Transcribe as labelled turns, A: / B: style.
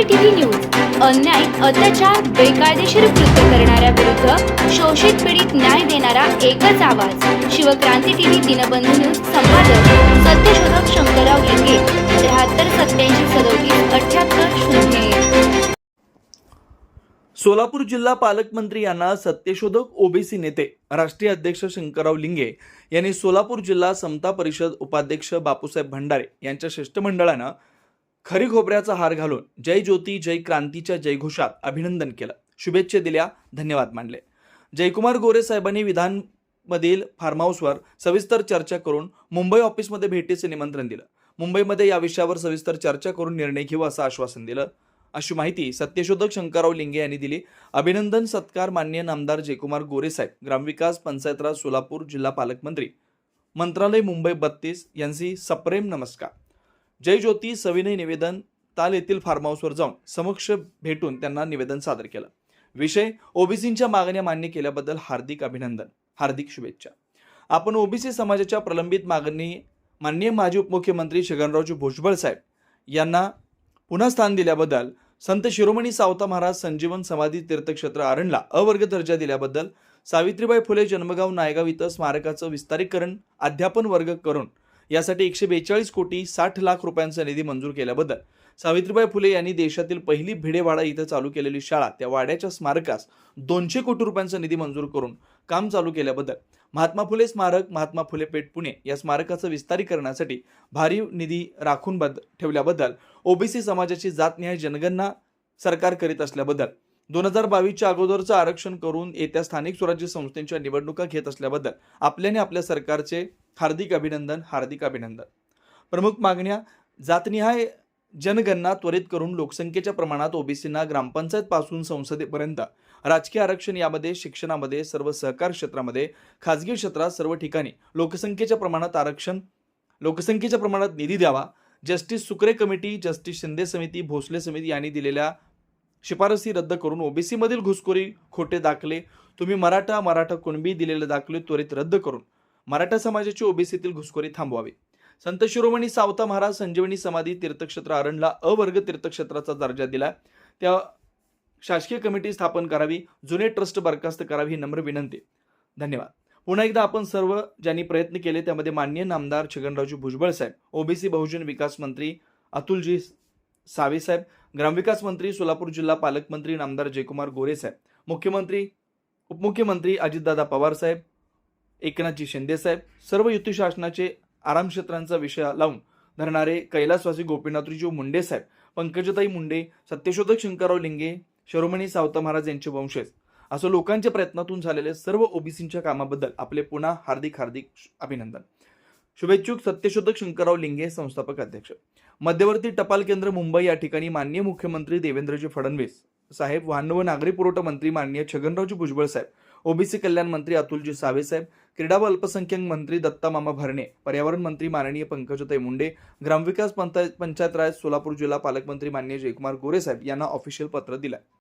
A: OBC TV news अन्याय अत्याचार बेकायदेशीर कृत्य करणाऱ्या विरुद्ध शोषित पीडित न्याय देणारा एकच आवाज. शिवक्रांती टीव्ही दिनबंधू न्यूज संपादक सत्यशोधक शंकरराव लिंगे त्र्याहत्तर सत्याऐंशी सदोतीस अठ्याहत्तर शून्य
B: सोलापूर जिल्हा पालकमंत्री यांना सत्यशोधक ओबीसी नेते राष्ट्रीय अध्यक्ष शंकरराव लिंगे यांनी सोलापूर जिल्हा समता परिषद उपाध्यक्ष बापूसाहेब भंडारे यांच्या शिष्टमंडळानं खरी खोबऱ्याचा हार घालून जय ज्योती जय क्रांतीच्या जयघोषात अभिनंदन केलं. शुभेच्छा दिल्या. धन्यवाद मानले. जयकुमार गोरे साहेबांनी विधानमधील फार्म हाऊसवर सविस्तर चर्चा करून मुंबई ऑफिसमध्ये भेटीचे निमंत्रण दिलं. मुंबईमध्ये या विषयावर सविस्तर चर्चा करून निर्णय घेऊ असं आश्वासन दिलं. अशी माहिती सत्यशोधक शंकरराव लिंगे यांनी दिली. अभिनंदन सत्कार मान्य नामदार जयकुमार गोरेसाहेब ग्रामविकास पंचायतराज सोलापूर जिल्हा पालकमंत्री मंत्रालय मुंबई बत्तीस यांची सप्रेम नमस्कार. जय ज्योती सविनय निवेदन ताल येथील फार्म हाऊसवर जाऊन समक्ष भेटून त्यांना निवेदन सादर केलं. विषय ओबीसींच्या मागण्या मान्य केल्याबद्दल हार्दिक अभिनंदन हार्दिक शुभेच्छा. आपण ओबीसी समाजाच्या प्रलंबित मागणी माननीय माजी उपमुख्यमंत्री छगनरावजी भुजबळ साहेब यांना पुन्हा स्थान दिल्याबद्दल संत शिरोमणी सावता महाराज संजीवन समाधी तीर्थक्षेत्र आरणला अवर्ग दर्जा दिल्याबद्दल सावित्रीबाई फुले जन्मगाव नायगाव इथं स्मारकाचं विस्तारीकरण अध्यापन वर्ग करून यासाठी एकशे बेचाळीस कोटी साठ लाख रुपयांचा निधी मंजूर केल्याबद्दल सावित्रीबाई फुले यांनी देशातील पहिली भिडेवाडा इथं चालू केलेली शाळा त्या वाड्याच्या स्मारकास दोनशे कोटी रुपयांचा निधी मंजूर करून काम चालू केल्याबद्दल महात्मा फुले स्मारक महात्मा फुले पेठ पुणे या स्मारकाचं विस्तारीकरणासाठी भारी निधी राखून बद ठेवल्याबद्दल ओबीसी समाजाची जातन्याय जनगणना सरकार करीत असल्याबद्दल दोन हजार बावीसच्या अगोदरचं आरक्षण करून येत्या स्थानिक स्वराज्य संस्थेच्या निवडणुका घेत असल्याबद्दल आपल्याने आपल्या सरकारचे हार्दिक अभिनंदन हार्दिक अभिनंदन. प्रमुख मागण्या जातनिहाय जनगणना त्वरित करून लोकसंख्येच्या प्रमाणात ओबीसींना ग्रामपंचायतपासून संसदेपर्यंत राजकीय आरक्षण यामध्ये शिक्षणामध्ये सर्व सहकार क्षेत्रामध्ये खाजगी क्षेत्रात सर्व ठिकाणी लोकसंख्येच्या प्रमाणात आरक्षण लोकसंख्येच्या प्रमाणात निधी द्यावा justice Sukre committee justice Shinde समिती भोसले समिती यांनी दिलेल्या शिफारसी रद्द करून ओबीसीमधील घुसखोरी खोटे दाखले. तुम्ही मराठा मराठा कुणबी दिलेले दाखले त्वरित रद्द करून. मराठा समाजाची ओबीसीतील घुसखोरी थांबवावी. संत शिरोमणी सावता महाराज संजीवनी समाधी तीर्थक्षेत्र आरणला अवर्ग तीर्थक्षेत्राचा दर्जा दिला त्या शासकीय कमिटी स्थापन करावी जुने ट्रस्ट बरखास्त करावी ही नम्र विनंती. धन्यवाद. पुन्हा एकदा आपण सर्व ज्यांनी प्रयत्न केले त्यामध्ये मान्य नामदार छगनरावजी भुजबळ साहेब ओबीसी बहुजन विकास मंत्री अतुलजी सावेसाहेब ग्रामविकास मंत्री सोलापूर जिल्हा पालकमंत्री नामदार जयकुमार गोरे साहेब मुख्यमंत्री उपमुख्यमंत्री अजितदादा पवार साहेब एकनाथजी शिंदे साहेब सर्व युती शासनाचे आराम क्षेत्रांचा विषय लावून धरणारे कैलासवासी गोपीनाथजी मुंडे साहेब पंकजताई मुंडे सत्यशोधक शंकरराव लिंगे शरोमणी सावता महाराज यांचे वंशज. असं लोकांच्या प्रयत्नातून झालेले सर्व ओबीसींच्या कामाबद्दल आपले पुन्हा हार्दिक हार्दिक अभिनंदन. शुभेच्छुक सत्यशोधक शंकरराव लिंगे संस्थापक अध्यक्ष. मध्यवर्ती टपाल केंद्र मुंबई या ठिकाणी माननीय मुख्यमंत्री देवेंद्रजी फडणवीस साहेब वाहन व नागरी पुरवठा मंत्री माननीय छगनरावजी भुजबळ साहेब ओबीसी कल्याण मंत्री अतुलजी सावे साहेब क्रीडा व अल्पसंख्याक मंत्री दत्ता मामा भरणे पर्यावरण मंत्री माननीय पंकजताई मुंडे ग्रामविकास पंचायत पंचायत राज सोलापूर जिल्हा पालकमंत्री माननीय जयकुमार गोरेसाहेब यांना ऑफिशियल पत्र दिलं